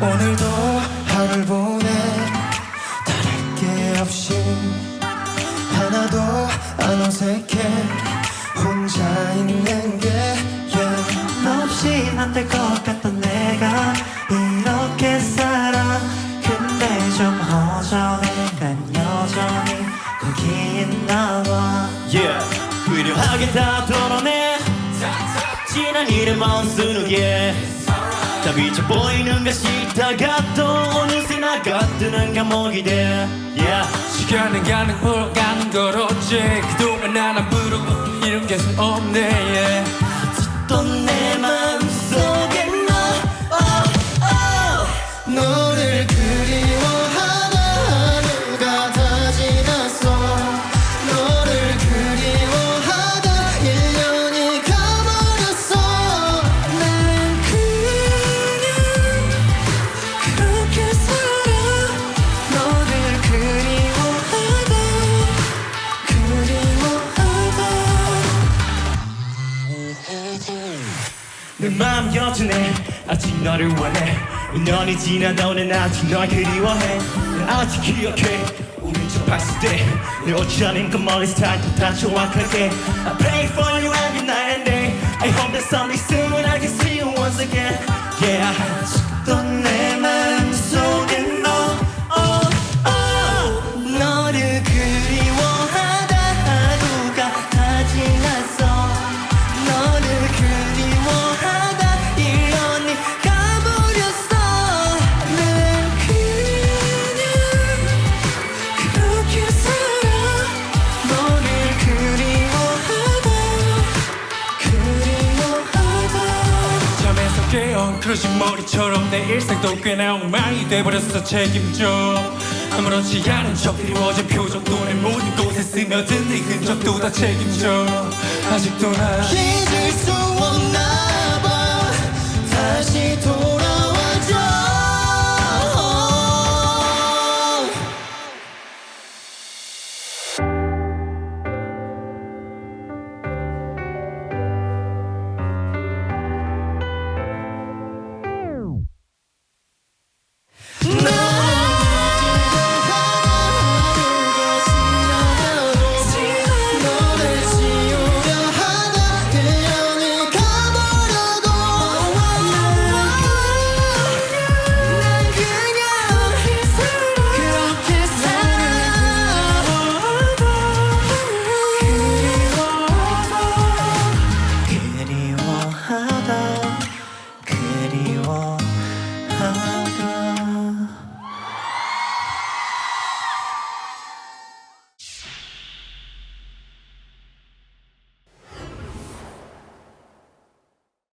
오늘도 하루를 보내 다를 게 없이 하나도 안 어색해. 혼자 있는 게 yeah. 너 없이 안 될 것 같던 내가 이렇게 살아. 근데 좀 허전해 난 여전히 거기 있나 봐. Yeah. 화려하게 다 덜어내. 지난 일의 마음쓰는 게 다 비쳐 보이는 것 싫다가 또 어느새 나가드는 감옥이 돼 yeah. 시간은 가는 흘러가는 걸 어째 그동안 난안 부르고 이런 게 없네 yeah. 내 마음 여전해. 아직 너를 원해. 5년이 지나도 난 아직 널 그리워해. 난 아직 기억해. 우린 저 봤을 때내 아닌 그 머리 스타일도 다 정확하게 I pray for you every night and day. I hope that someday soon I can 그러신 머리처럼 내 일상도 꽤나 엉망이 돼버렸어. 책임져. 아무렇지 않은 척 그리워진 표정도 내 모든 곳에 스며든 네 흔적도 다 책임져. 아직도 나 잊을 수 없나